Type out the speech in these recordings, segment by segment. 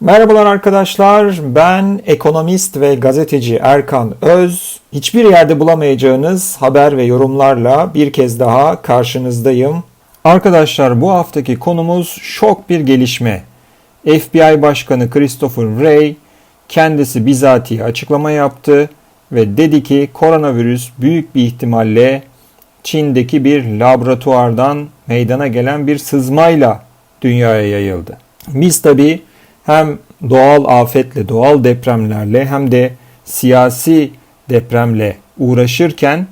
Merhabalar arkadaşlar. Ben ekonomist ve gazeteci Erkan Öz. Hiçbir yerde bulamayacağınız haber ve yorumlarla bir kez daha karşınızdayım. Arkadaşlar bu haftaki konumuz şok bir gelişme. FBI Başkanı Christopher Wray kendisi bizatihi açıklama yaptı ve dedi ki koronavirüs büyük bir ihtimalle Çin'deki bir laboratuvardan meydana gelen bir sızmayla dünyaya yayıldı. Biz tabi hem doğal afetle, doğal depremlerle hem de siyasi depremle uğraşırken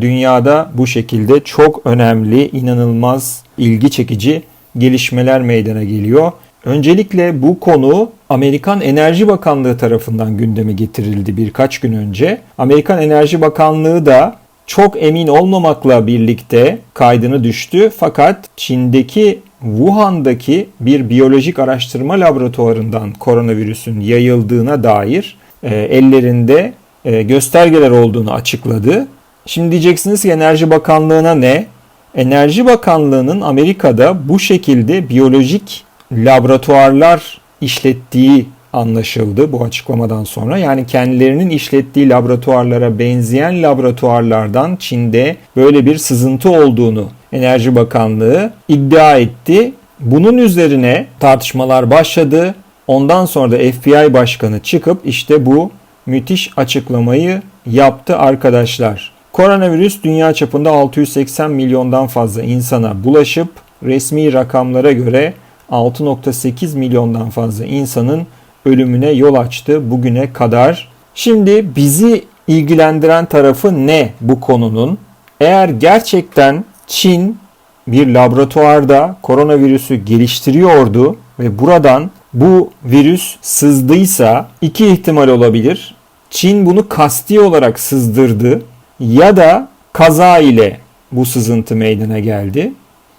dünyada bu şekilde çok önemli, inanılmaz, ilgi çekici gelişmeler meydana geliyor. Öncelikle bu konu Amerikan Enerji Bakanlığı tarafından gündeme getirildi birkaç gün önce. Amerikan Enerji Bakanlığı da çok emin olmamakla birlikte kaydını düştü. Fakat Çin'deki Wuhan'daki bir biyolojik araştırma laboratuvarından koronavirüsün yayıldığına dair e, ellerinde e, göstergeler olduğunu açıkladı. Şimdi diyeceksiniz ki Enerji Bakanlığı'na ne? Enerji Bakanlığı'nın Amerika'da bu şekilde biyolojik laboratuvarlar işlettiği anlaşıldı bu açıklamadan sonra. Yani kendilerinin işlettiği laboratuvarlara benzeyen laboratuvarlardan Çin'de böyle bir sızıntı olduğunu Enerji Bakanlığı iddia etti. Bunun üzerine tartışmalar başladı. Ondan sonra da FBI Başkanı çıkıp işte bu müthiş açıklamayı yaptı arkadaşlar. Koronavirüs dünya çapında 680 milyondan fazla insana bulaşıp resmi rakamlara göre 6.8 milyondan fazla insanın ölümüne yol açtı bugüne kadar. Şimdi bizi ilgilendiren tarafı ne bu konunun? Eğer gerçekten Çin bir laboratuvarda koronavirüsü geliştiriyordu ve buradan bu virüs sızdıysa iki ihtimal olabilir. Çin bunu kasti olarak sızdırdı ya da kaza ile bu sızıntı meydana geldi.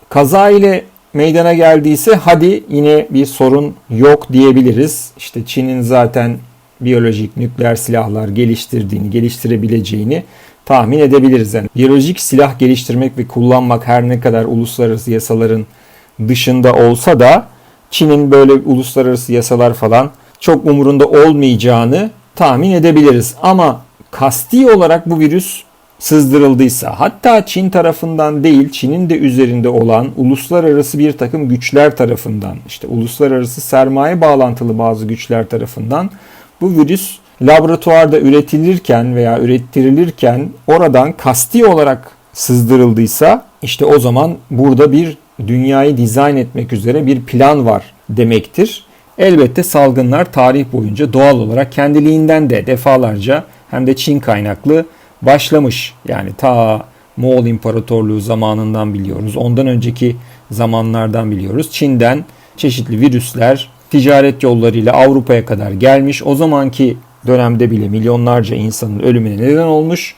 Kaza ile meydana geldiyse hadi yine bir sorun yok diyebiliriz. İşte Çin'in zaten biyolojik nükleer silahlar geliştirdiğini, geliştirebileceğini tahmin edebiliriz. Yani biyolojik silah geliştirmek ve kullanmak her ne kadar uluslararası yasaların dışında olsa da Çin'in böyle uluslararası yasalar falan çok umurunda olmayacağını tahmin edebiliriz. Ama kasti olarak bu virüs sızdırıldıysa hatta Çin tarafından değil Çin'in de üzerinde olan uluslararası bir takım güçler tarafından işte uluslararası sermaye bağlantılı bazı güçler tarafından bu virüs laboratuvarda üretilirken veya ürettirilirken oradan kasti olarak sızdırıldıysa işte o zaman burada bir dünyayı dizayn etmek üzere bir plan var demektir. Elbette salgınlar tarih boyunca doğal olarak kendiliğinden de defalarca hem de Çin kaynaklı başlamış. Yani ta Moğol İmparatorluğu zamanından biliyoruz. Ondan önceki zamanlardan biliyoruz. Çin'den çeşitli virüsler ticaret yollarıyla Avrupa'ya kadar gelmiş. O zamanki dönemde bile milyonlarca insanın ölümüne neden olmuş.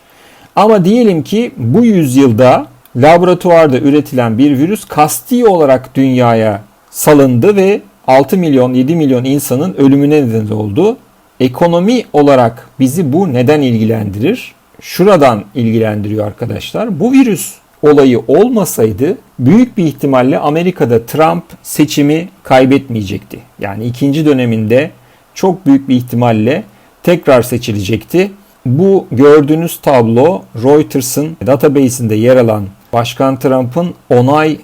Ama diyelim ki bu yüzyılda laboratuvarda üretilen bir virüs kasti olarak dünyaya salındı ve 6 milyon 7 milyon insanın ölümüne neden oldu. Ekonomi olarak bizi bu neden ilgilendirir? Şuradan ilgilendiriyor arkadaşlar. Bu virüs olayı olmasaydı büyük bir ihtimalle Amerika'da Trump seçimi kaybetmeyecekti. Yani ikinci döneminde çok büyük bir ihtimalle tekrar seçilecekti. Bu gördüğünüz tablo Reuters'ın database'inde yer alan Başkan Trump'ın onay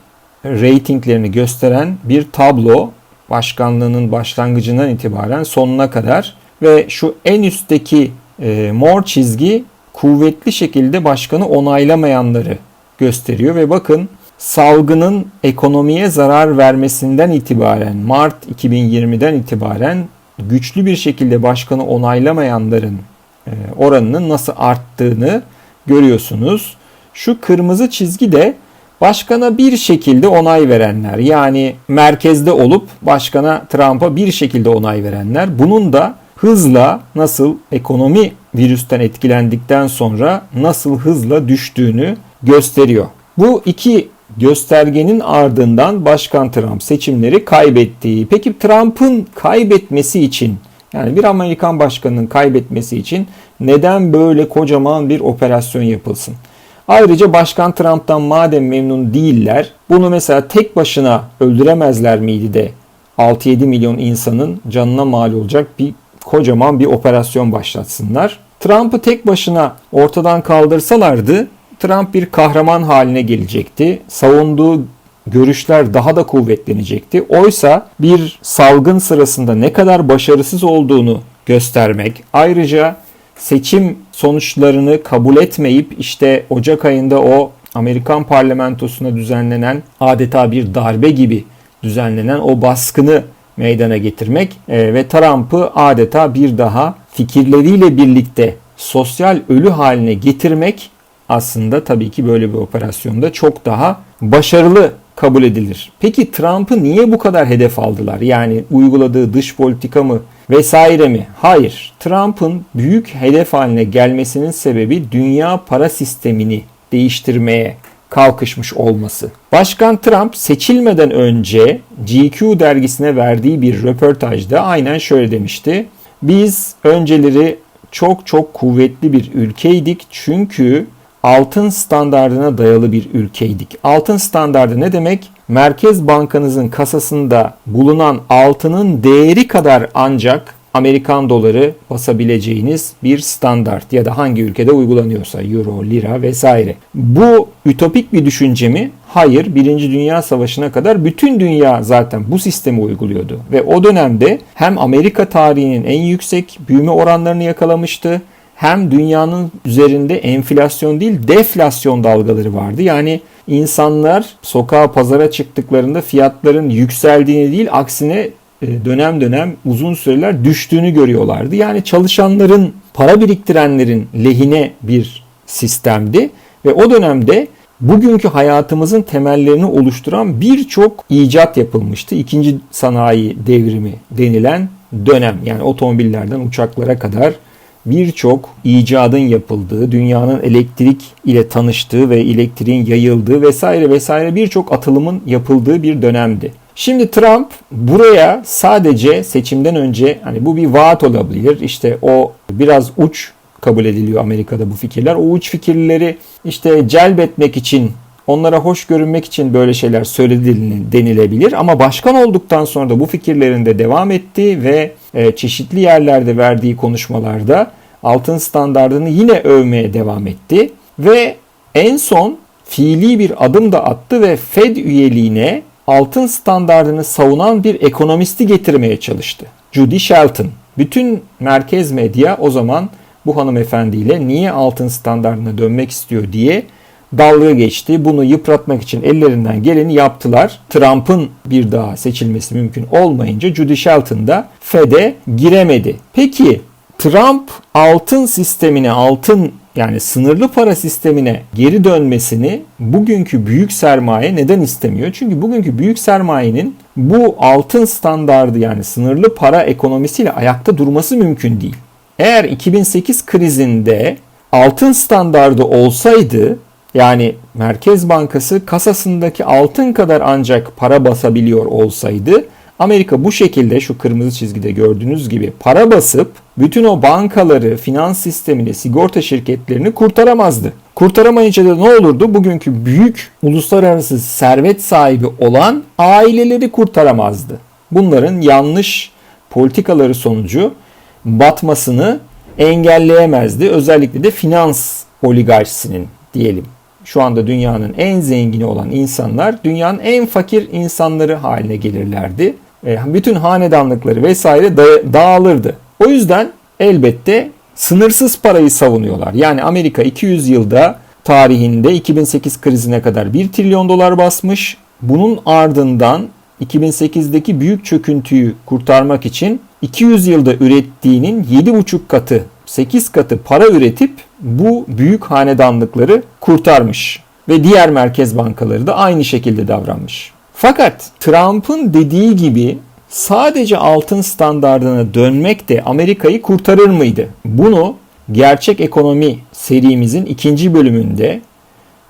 reytinglerini gösteren bir tablo. Başkanlığının başlangıcından itibaren sonuna kadar ve şu en üstteki e, mor çizgi kuvvetli şekilde başkanı onaylamayanları gösteriyor ve bakın salgının ekonomiye zarar vermesinden itibaren Mart 2020'den itibaren güçlü bir şekilde başkanı onaylamayanların e, oranının nasıl arttığını görüyorsunuz. Şu kırmızı çizgi de başkana bir şekilde onay verenler. Yani merkezde olup başkana Trump'a bir şekilde onay verenler. Bunun da hızla nasıl ekonomi virüsten etkilendikten sonra nasıl hızla düştüğünü gösteriyor. Bu iki göstergenin ardından Başkan Trump seçimleri kaybettiği. Peki Trump'ın kaybetmesi için yani bir Amerikan başkanının kaybetmesi için neden böyle kocaman bir operasyon yapılsın? Ayrıca Başkan Trump'tan madem memnun değiller bunu mesela tek başına öldüremezler miydi de 6-7 milyon insanın canına mal olacak bir kocaman bir operasyon başlatsınlar. Trump'ı tek başına ortadan kaldırsalardı Trump bir kahraman haline gelecekti. Savunduğu görüşler daha da kuvvetlenecekti. Oysa bir salgın sırasında ne kadar başarısız olduğunu göstermek, ayrıca seçim sonuçlarını kabul etmeyip işte Ocak ayında o Amerikan parlamentosuna düzenlenen adeta bir darbe gibi düzenlenen o baskını meydana getirmek e, ve Trump'ı adeta bir daha fikirleriyle birlikte sosyal ölü haline getirmek aslında tabii ki böyle bir operasyonda çok daha başarılı kabul edilir. Peki Trump'ı niye bu kadar hedef aldılar? Yani uyguladığı dış politika mı vesaire mi? Hayır. Trump'ın büyük hedef haline gelmesinin sebebi dünya para sistemini değiştirmeye kalkışmış olması. Başkan Trump seçilmeden önce GQ dergisine verdiği bir röportajda aynen şöyle demişti. Biz önceleri çok çok kuvvetli bir ülkeydik çünkü altın standardına dayalı bir ülkeydik. Altın standardı ne demek? Merkez bankanızın kasasında bulunan altının değeri kadar ancak Amerikan doları basabileceğiniz bir standart ya da hangi ülkede uygulanıyorsa euro, lira vesaire. Bu ütopik bir düşünce mi? Hayır. Birinci Dünya Savaşı'na kadar bütün dünya zaten bu sistemi uyguluyordu. Ve o dönemde hem Amerika tarihinin en yüksek büyüme oranlarını yakalamıştı hem dünyanın üzerinde enflasyon değil deflasyon dalgaları vardı. Yani insanlar sokağa pazara çıktıklarında fiyatların yükseldiğini değil aksine e, dönem dönem uzun süreler düştüğünü görüyorlardı. Yani çalışanların, para biriktirenlerin lehine bir sistemdi ve o dönemde bugünkü hayatımızın temellerini oluşturan birçok icat yapılmıştı. İkinci sanayi devrimi denilen dönem yani otomobillerden uçaklara kadar birçok icadın yapıldığı, dünyanın elektrik ile tanıştığı ve elektriğin yayıldığı vesaire vesaire birçok atılımın yapıldığı bir dönemdi. Şimdi Trump buraya sadece seçimden önce hani bu bir vaat olabilir. İşte o biraz uç kabul ediliyor Amerika'da bu fikirler. O uç fikirleri işte celbetmek için onlara hoş görünmek için böyle şeyler söylediğini denilebilir. Ama başkan olduktan sonra da bu fikirlerinde devam etti ve e, çeşitli yerlerde verdiği konuşmalarda altın standartını yine övmeye devam etti. Ve en son fiili bir adım da attı ve Fed üyeliğine altın standartını savunan bir ekonomisti getirmeye çalıştı. Judy Shelton. Bütün merkez medya o zaman bu hanımefendiyle niye altın standartına dönmek istiyor diye dalga geçti. Bunu yıpratmak için ellerinden geleni yaptılar. Trump'ın bir daha seçilmesi mümkün olmayınca Judy Shelton Fed'e giremedi. Peki Trump altın sistemine, altın yani sınırlı para sistemine geri dönmesini bugünkü büyük sermaye neden istemiyor? Çünkü bugünkü büyük sermayenin bu altın standardı yani sınırlı para ekonomisiyle ayakta durması mümkün değil. Eğer 2008 krizinde altın standardı olsaydı yani Merkez Bankası kasasındaki altın kadar ancak para basabiliyor olsaydı Amerika bu şekilde şu kırmızı çizgide gördüğünüz gibi para basıp bütün o bankaları, finans sistemini, sigorta şirketlerini kurtaramazdı. Kurtaramayınca da ne olurdu? Bugünkü büyük uluslararası servet sahibi olan aileleri kurtaramazdı. Bunların yanlış politikaları sonucu batmasını engelleyemezdi. Özellikle de finans oligarşisinin diyelim. Şu anda dünyanın en zengini olan insanlar dünyanın en fakir insanları haline gelirlerdi. E, bütün hanedanlıkları vesaire dağılırdı. O yüzden elbette sınırsız parayı savunuyorlar. Yani Amerika 200 yılda tarihinde 2008 krizine kadar 1 trilyon dolar basmış. Bunun ardından 2008'deki büyük çöküntüyü kurtarmak için 200 yılda ürettiğinin 7,5 katı, 8 katı para üretip bu büyük hanedanlıkları kurtarmış ve diğer merkez bankaları da aynı şekilde davranmış. Fakat Trump'ın dediği gibi sadece altın standardına dönmek de Amerika'yı kurtarır mıydı? Bunu Gerçek Ekonomi serimizin ikinci bölümünde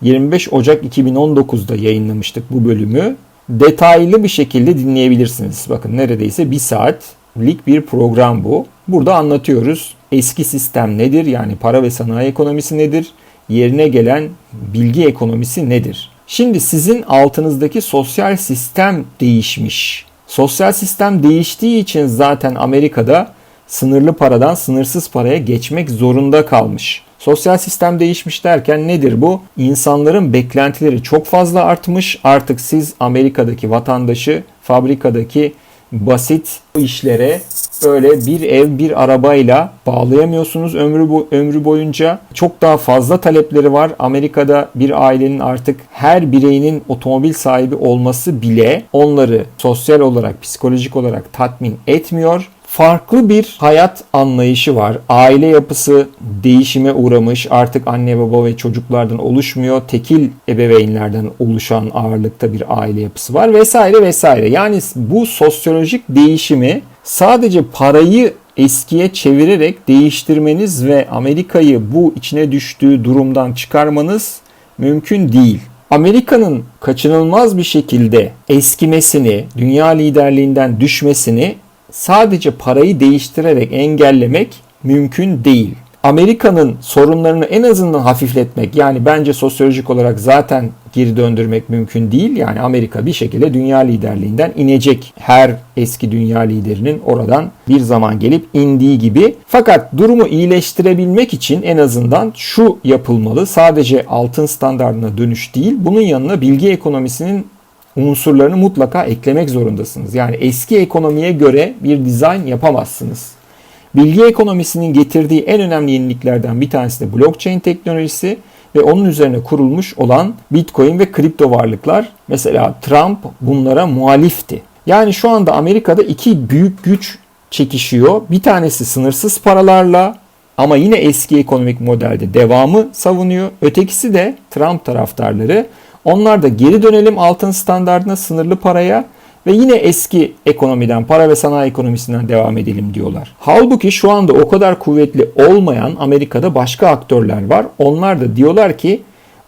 25 Ocak 2019'da yayınlamıştık bu bölümü. Detaylı bir şekilde dinleyebilirsiniz. Bakın neredeyse bir saatlik bir program bu. Burada anlatıyoruz eski sistem nedir? Yani para ve sanayi ekonomisi nedir? Yerine gelen bilgi ekonomisi nedir? Şimdi sizin altınızdaki sosyal sistem değişmiş. Sosyal sistem değiştiği için zaten Amerika'da sınırlı paradan sınırsız paraya geçmek zorunda kalmış. Sosyal sistem değişmiş derken nedir bu? İnsanların beklentileri çok fazla artmış. Artık siz Amerika'daki vatandaşı fabrikadaki basit işlere öyle bir ev bir arabayla bağlayamıyorsunuz ömrü bu ömrü boyunca. Çok daha fazla talepleri var. Amerika'da bir ailenin artık her bireyinin otomobil sahibi olması bile onları sosyal olarak, psikolojik olarak tatmin etmiyor farklı bir hayat anlayışı var. Aile yapısı değişime uğramış. Artık anne baba ve çocuklardan oluşmuyor. Tekil ebeveynlerden oluşan ağırlıkta bir aile yapısı var vesaire vesaire. Yani bu sosyolojik değişimi sadece parayı eskiye çevirerek değiştirmeniz ve Amerika'yı bu içine düştüğü durumdan çıkarmanız mümkün değil. Amerika'nın kaçınılmaz bir şekilde eskimesini, dünya liderliğinden düşmesini sadece parayı değiştirerek engellemek mümkün değil. Amerika'nın sorunlarını en azından hafifletmek yani bence sosyolojik olarak zaten geri döndürmek mümkün değil. Yani Amerika bir şekilde dünya liderliğinden inecek. Her eski dünya liderinin oradan bir zaman gelip indiği gibi. Fakat durumu iyileştirebilmek için en azından şu yapılmalı. Sadece altın standartına dönüş değil. Bunun yanına bilgi ekonomisinin unsurlarını mutlaka eklemek zorundasınız. Yani eski ekonomiye göre bir dizayn yapamazsınız. Bilgi ekonomisinin getirdiği en önemli yeniliklerden bir tanesi de blockchain teknolojisi ve onun üzerine kurulmuş olan Bitcoin ve kripto varlıklar. Mesela Trump bunlara muhalifti. Yani şu anda Amerika'da iki büyük güç çekişiyor. Bir tanesi sınırsız paralarla ama yine eski ekonomik modelde devamı savunuyor. Ötekisi de Trump taraftarları onlar da geri dönelim altın standartına sınırlı paraya ve yine eski ekonomiden, para ve sanayi ekonomisinden devam edelim diyorlar. Halbuki şu anda o kadar kuvvetli olmayan Amerika'da başka aktörler var. Onlar da diyorlar ki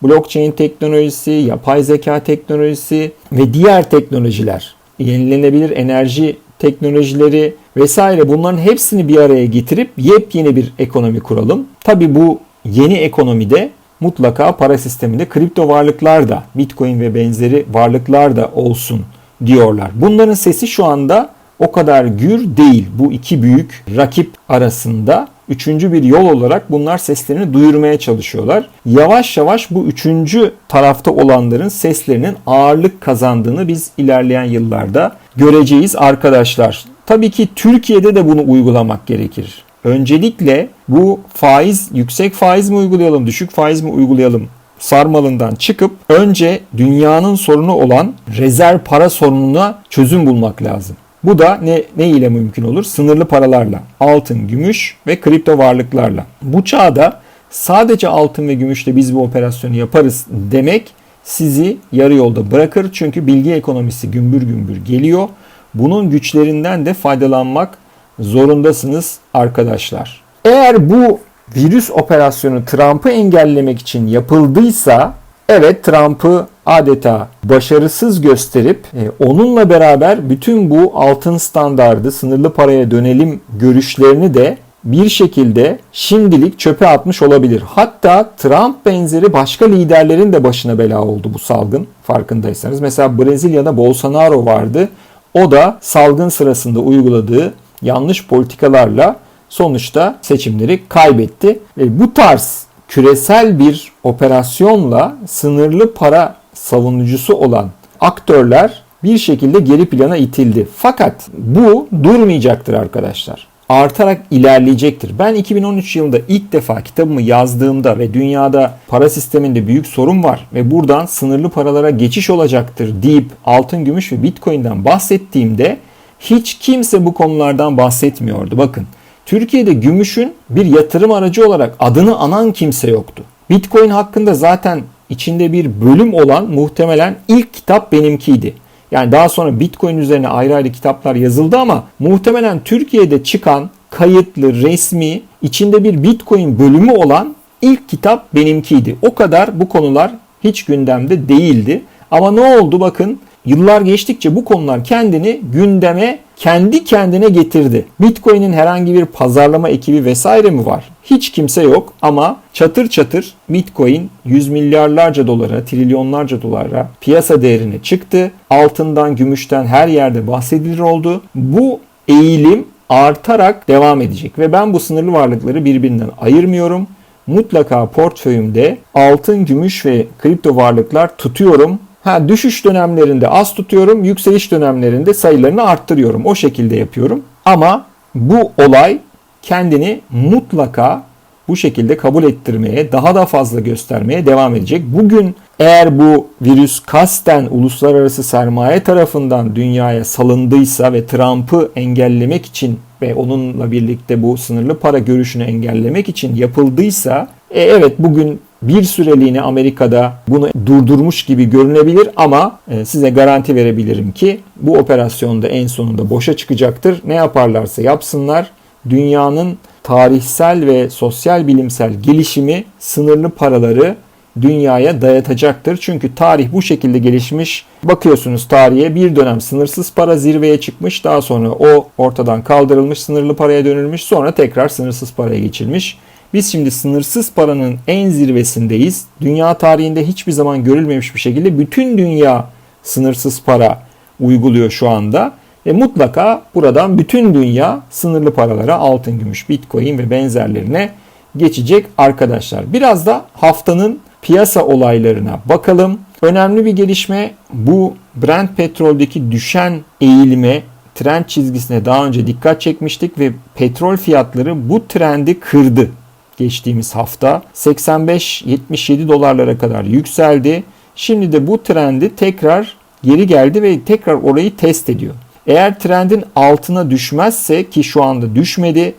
blockchain teknolojisi, yapay zeka teknolojisi ve diğer teknolojiler, yenilenebilir enerji teknolojileri vesaire bunların hepsini bir araya getirip yepyeni bir ekonomi kuralım. Tabi bu yeni ekonomide mutlaka para sisteminde kripto varlıklar da Bitcoin ve benzeri varlıklar da olsun diyorlar. Bunların sesi şu anda o kadar gür değil. Bu iki büyük rakip arasında üçüncü bir yol olarak bunlar seslerini duyurmaya çalışıyorlar. Yavaş yavaş bu üçüncü tarafta olanların seslerinin ağırlık kazandığını biz ilerleyen yıllarda göreceğiz arkadaşlar. Tabii ki Türkiye'de de bunu uygulamak gerekir. Öncelikle bu faiz yüksek faiz mi uygulayalım, düşük faiz mi uygulayalım sarmalından çıkıp önce dünyanın sorunu olan rezerv para sorununa çözüm bulmak lazım. Bu da ne, ne ile mümkün olur? Sınırlı paralarla, altın, gümüş ve kripto varlıklarla. Bu çağda sadece altın ve gümüşle biz bu operasyonu yaparız demek sizi yarı yolda bırakır. Çünkü bilgi ekonomisi gümbür gümbür geliyor. Bunun güçlerinden de faydalanmak zorundasınız arkadaşlar. Eğer bu virüs operasyonu Trump'ı engellemek için yapıldıysa evet Trump'ı adeta başarısız gösterip e, onunla beraber bütün bu altın standardı sınırlı paraya dönelim görüşlerini de bir şekilde şimdilik çöpe atmış olabilir. Hatta Trump benzeri başka liderlerin de başına bela oldu bu salgın farkındaysanız. Mesela Brezilya'da Bolsonaro vardı. O da salgın sırasında uyguladığı yanlış politikalarla sonuçta seçimleri kaybetti. Ve bu tarz küresel bir operasyonla sınırlı para savunucusu olan aktörler bir şekilde geri plana itildi. Fakat bu durmayacaktır arkadaşlar. Artarak ilerleyecektir. Ben 2013 yılında ilk defa kitabımı yazdığımda ve dünyada para sisteminde büyük sorun var ve buradan sınırlı paralara geçiş olacaktır deyip altın, gümüş ve bitcoin'den bahsettiğimde hiç kimse bu konulardan bahsetmiyordu. Bakın Türkiye'de gümüşün bir yatırım aracı olarak adını anan kimse yoktu. Bitcoin hakkında zaten içinde bir bölüm olan muhtemelen ilk kitap benimkiydi. Yani daha sonra Bitcoin üzerine ayrı ayrı kitaplar yazıldı ama muhtemelen Türkiye'de çıkan kayıtlı, resmi, içinde bir Bitcoin bölümü olan ilk kitap benimkiydi. O kadar bu konular hiç gündemde değildi. Ama ne oldu bakın Yıllar geçtikçe bu konular kendini gündeme kendi kendine getirdi. Bitcoin'in herhangi bir pazarlama ekibi vesaire mi var? hiç kimse yok ama çatır çatır Bitcoin yüz milyarlarca dolara, trilyonlarca dolara piyasa değerine çıktı. Altından, gümüşten her yerde bahsedilir oldu. Bu eğilim artarak devam edecek ve ben bu sınırlı varlıkları birbirinden ayırmıyorum. Mutlaka portföyümde altın, gümüş ve kripto varlıklar tutuyorum. Ha düşüş dönemlerinde az tutuyorum, yükseliş dönemlerinde sayılarını arttırıyorum. O şekilde yapıyorum. Ama bu olay kendini mutlaka bu şekilde kabul ettirmeye, daha da fazla göstermeye devam edecek. Bugün eğer bu virüs kasten uluslararası sermaye tarafından dünyaya salındıysa ve Trump'ı engellemek için ve onunla birlikte bu sınırlı para görüşünü engellemek için yapıldıysa e, evet bugün bir süreliğine Amerika'da bunu durdurmuş gibi görünebilir ama e, size garanti verebilirim ki bu operasyonda en sonunda boşa çıkacaktır. Ne yaparlarsa yapsınlar dünyanın tarihsel ve sosyal bilimsel gelişimi sınırlı paraları dünyaya dayatacaktır. Çünkü tarih bu şekilde gelişmiş. Bakıyorsunuz tarihe bir dönem sınırsız para zirveye çıkmış. Daha sonra o ortadan kaldırılmış, sınırlı paraya dönülmüş. Sonra tekrar sınırsız paraya geçilmiş. Biz şimdi sınırsız paranın en zirvesindeyiz. Dünya tarihinde hiçbir zaman görülmemiş bir şekilde bütün dünya sınırsız para uyguluyor şu anda. Ve mutlaka buradan bütün dünya sınırlı paralara altın, gümüş, bitcoin ve benzerlerine geçecek arkadaşlar. Biraz da haftanın piyasa olaylarına bakalım. Önemli bir gelişme bu Brent petroldeki düşen eğilime trend çizgisine daha önce dikkat çekmiştik ve petrol fiyatları bu trendi kırdı geçtiğimiz hafta. 85-77 dolarlara kadar yükseldi. Şimdi de bu trendi tekrar geri geldi ve tekrar orayı test ediyor. Eğer trendin altına düşmezse ki şu anda düşmedi.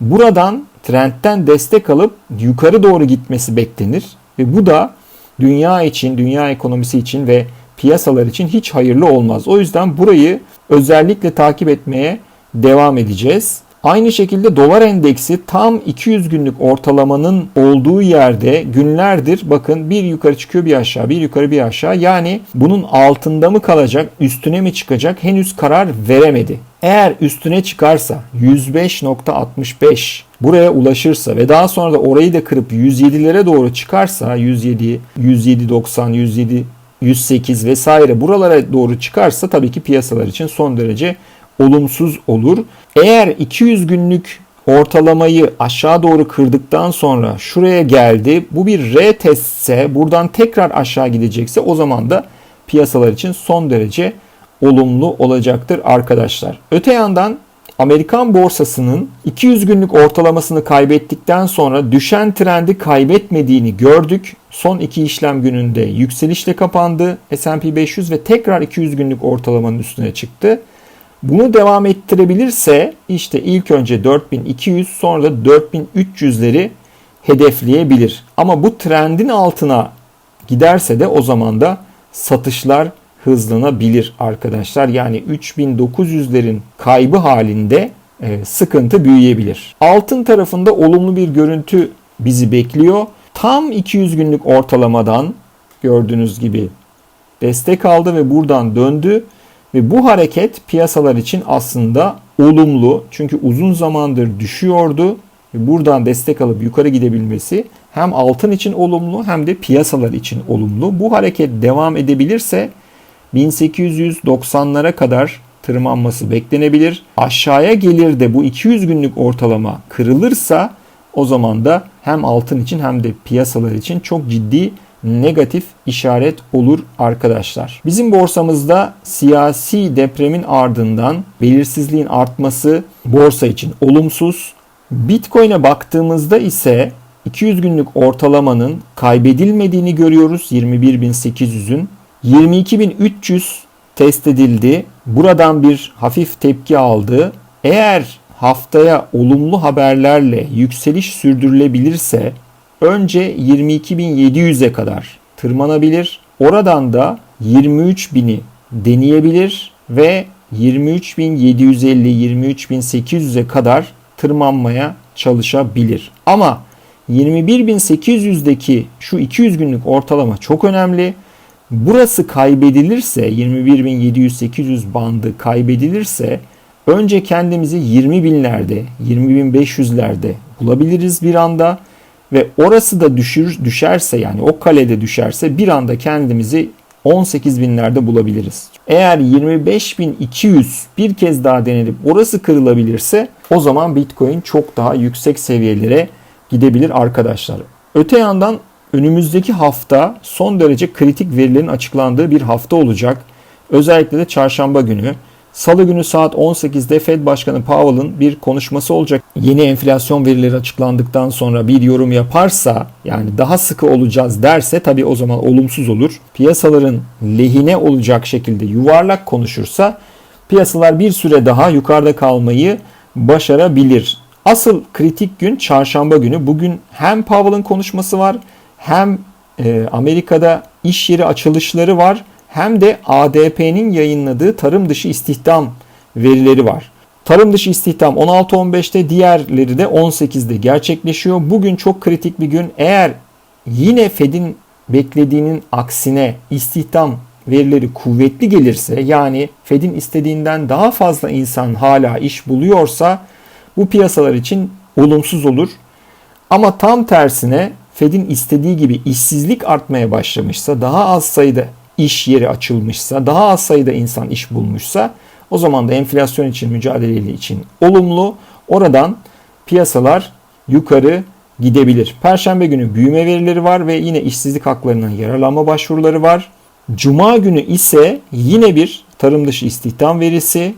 Buradan trendten destek alıp yukarı doğru gitmesi beklenir. Ve bu da dünya için, dünya ekonomisi için ve piyasalar için hiç hayırlı olmaz. O yüzden burayı özellikle takip etmeye devam edeceğiz. Aynı şekilde dolar endeksi tam 200 günlük ortalamanın olduğu yerde günlerdir bakın bir yukarı çıkıyor bir aşağı bir yukarı bir aşağı yani bunun altında mı kalacak üstüne mi çıkacak henüz karar veremedi. Eğer üstüne çıkarsa 105.65 buraya ulaşırsa ve daha sonra da orayı da kırıp 107'lere doğru çıkarsa 107, 107.90, 107 108 vesaire buralara doğru çıkarsa tabii ki piyasalar için son derece olumsuz olur. Eğer 200 günlük ortalamayı aşağı doğru kırdıktan sonra şuraya geldi. Bu bir R testse buradan tekrar aşağı gidecekse o zaman da piyasalar için son derece olumlu olacaktır arkadaşlar. Öte yandan Amerikan borsasının 200 günlük ortalamasını kaybettikten sonra düşen trendi kaybetmediğini gördük. Son iki işlem gününde yükselişle kapandı. S&P 500 ve tekrar 200 günlük ortalamanın üstüne çıktı. Bunu devam ettirebilirse işte ilk önce 4200 sonra da 4300'leri hedefleyebilir. Ama bu trendin altına giderse de o zaman da satışlar hızlanabilir arkadaşlar. Yani 3900'lerin kaybı halinde e, sıkıntı büyüyebilir. Altın tarafında olumlu bir görüntü bizi bekliyor. Tam 200 günlük ortalamadan gördüğünüz gibi destek aldı ve buradan döndü. Ve bu hareket piyasalar için aslında olumlu. Çünkü uzun zamandır düşüyordu. Ve buradan destek alıp yukarı gidebilmesi hem altın için olumlu hem de piyasalar için olumlu. Bu hareket devam edebilirse 1890'lara kadar tırmanması beklenebilir. Aşağıya gelir de bu 200 günlük ortalama kırılırsa o zaman da hem altın için hem de piyasalar için çok ciddi negatif işaret olur arkadaşlar. Bizim borsamızda siyasi depremin ardından belirsizliğin artması borsa için olumsuz. Bitcoin'e baktığımızda ise 200 günlük ortalamanın kaybedilmediğini görüyoruz 21.800'ün. 22.300 test edildi. Buradan bir hafif tepki aldı. Eğer haftaya olumlu haberlerle yükseliş sürdürülebilirse önce 22.700'e kadar tırmanabilir. Oradan da 23.000'i deneyebilir ve 23.750-23.800'e kadar tırmanmaya çalışabilir. Ama 21.800'deki şu 200 günlük ortalama çok önemli. Burası kaybedilirse 21.700-800 bandı kaybedilirse Önce kendimizi 20 binlerde, 20 bin 500'lerde bulabiliriz bir anda ve orası da düşür, düşerse yani o kalede düşerse bir anda kendimizi 18 binlerde bulabiliriz. Eğer 25.200 bir kez daha denenip orası kırılabilirse o zaman Bitcoin çok daha yüksek seviyelere gidebilir arkadaşlar. Öte yandan önümüzdeki hafta son derece kritik verilerin açıklandığı bir hafta olacak. Özellikle de çarşamba günü. Salı günü saat 18'de Fed Başkanı Powell'ın bir konuşması olacak. Yeni enflasyon verileri açıklandıktan sonra bir yorum yaparsa yani daha sıkı olacağız derse tabii o zaman olumsuz olur. Piyasaların lehine olacak şekilde yuvarlak konuşursa piyasalar bir süre daha yukarıda kalmayı başarabilir. Asıl kritik gün çarşamba günü. Bugün hem Powell'ın konuşması var hem e, Amerika'da iş yeri açılışları var hem de ADP'nin yayınladığı tarım dışı istihdam verileri var. Tarım dışı istihdam 16-15'te diğerleri de 18'de gerçekleşiyor. Bugün çok kritik bir gün. Eğer yine Fed'in beklediğinin aksine istihdam verileri kuvvetli gelirse yani Fed'in istediğinden daha fazla insan hala iş buluyorsa bu piyasalar için olumsuz olur. Ama tam tersine Fed'in istediği gibi işsizlik artmaya başlamışsa, daha az sayıda iş yeri açılmışsa, daha az sayıda insan iş bulmuşsa o zaman da enflasyon için mücadele için olumlu. Oradan piyasalar yukarı gidebilir. Perşembe günü büyüme verileri var ve yine işsizlik haklarından yararlanma başvuruları var. Cuma günü ise yine bir tarım dışı istihdam verisi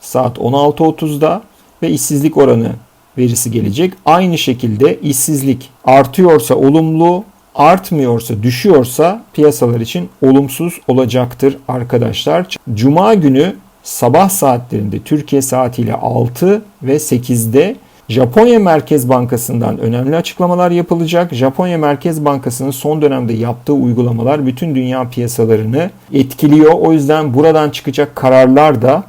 saat 16.30'da ve işsizlik oranı verisi gelecek. Aynı şekilde işsizlik artıyorsa olumlu, artmıyorsa, düşüyorsa piyasalar için olumsuz olacaktır arkadaşlar. Cuma günü sabah saatlerinde Türkiye saatiyle 6 ve 8'de Japonya Merkez Bankası'ndan önemli açıklamalar yapılacak. Japonya Merkez Bankası'nın son dönemde yaptığı uygulamalar bütün dünya piyasalarını etkiliyor. O yüzden buradan çıkacak kararlar da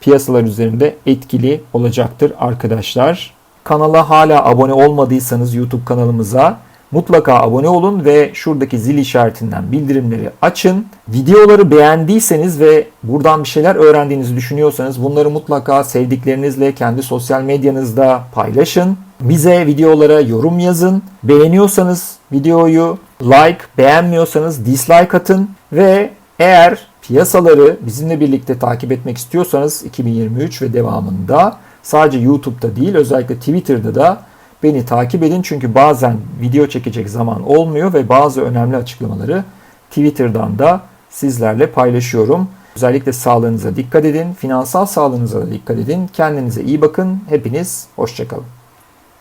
piyasalar üzerinde etkili olacaktır arkadaşlar. Kanala hala abone olmadıysanız YouTube kanalımıza mutlaka abone olun ve şuradaki zil işaretinden bildirimleri açın. Videoları beğendiyseniz ve buradan bir şeyler öğrendiğinizi düşünüyorsanız bunları mutlaka sevdiklerinizle kendi sosyal medyanızda paylaşın. Bize videolara yorum yazın. Beğeniyorsanız videoyu like, beğenmiyorsanız dislike atın ve eğer piyasaları bizimle birlikte takip etmek istiyorsanız 2023 ve devamında sadece YouTube'da değil özellikle Twitter'da da beni takip edin. Çünkü bazen video çekecek zaman olmuyor ve bazı önemli açıklamaları Twitter'dan da sizlerle paylaşıyorum. Özellikle sağlığınıza dikkat edin, finansal sağlığınıza da dikkat edin. Kendinize iyi bakın. Hepiniz hoşçakalın.